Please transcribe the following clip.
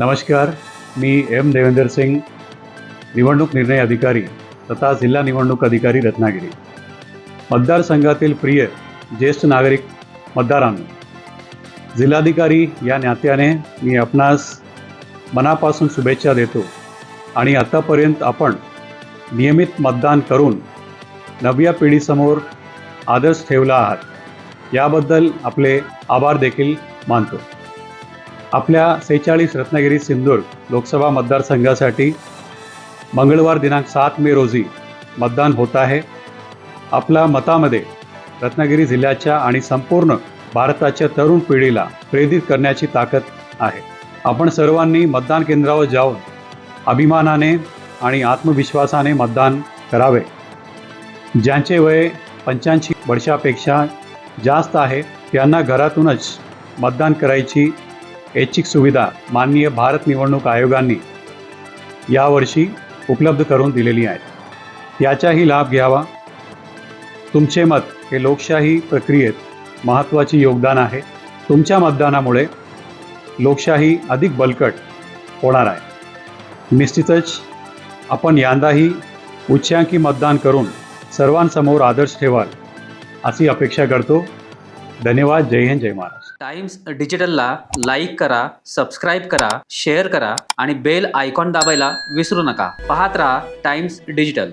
नमस्कार मी एम देवेंदर सिंग निवडणूक निर्णय अधिकारी तथा जिल्हा निवडणूक अधिकारी रत्नागिरी. मतदारसंघातील प्रिय ज्येष्ठ नागरिक मतदारांनो जिल्हाधिकारी या नात्याने मी आपणास मनापासून शुभेच्छा देतो आणि आतापर्यंत आपण नियमित मतदान करून नव्या पिढीसमोर आदर्श ठेवला आहात. याबद्दल आपले आभार देखील मानतो. आपल्या सेहेचाळीस रत्नागिरी सिंधुदुर्ग लोकसभा मतदारसंघासाठी मंगळवार दिनांक सात मे रोजी मतदान होत आहे. आपल्या मतामध्ये रत्नागिरी जिल्ह्याच्या आणि संपूर्ण भारताच्या तरुण पिढीला प्रेरित करण्याची ताकद आहे. आपण सर्वांनी मतदान केंद्रावर जाऊन अभिमानाने आणि आत्मविश्वासाने मतदान करावे. ज्यांचे वय पंच्याऐंशी वर्षापेक्षा जास्त आहे त्यांना घरातूनच मतदान करायची ऐच्छिक सुविधा माननीय भारत निवडणूक आयोगांनी यावर्षी उपलब्ध करून दिलेली आहे याचाही लाभ घ्यावा. तुमचे मत हे लोकशाही प्रक्रियेत महत्त्वाचे योगदान आहे. तुमच्या मतदानामुळे लोकशाही अधिक बलकट होणार आहे. निश्चितच आपण यंदाही उच्चांकी मतदान करून सर्वांसमोर आदर्श ठेवाल अशी अपेक्षा करतो. धन्यवाद जय हिंद जय महाराष्ट्र. टाइम्स डिजिटलला लाईक करा सबस्क्राईब करा शेअर करा आणि बेल आयकॉन दाबायला विसरू नका. पाहत राहा टाइम्स डिजिटल.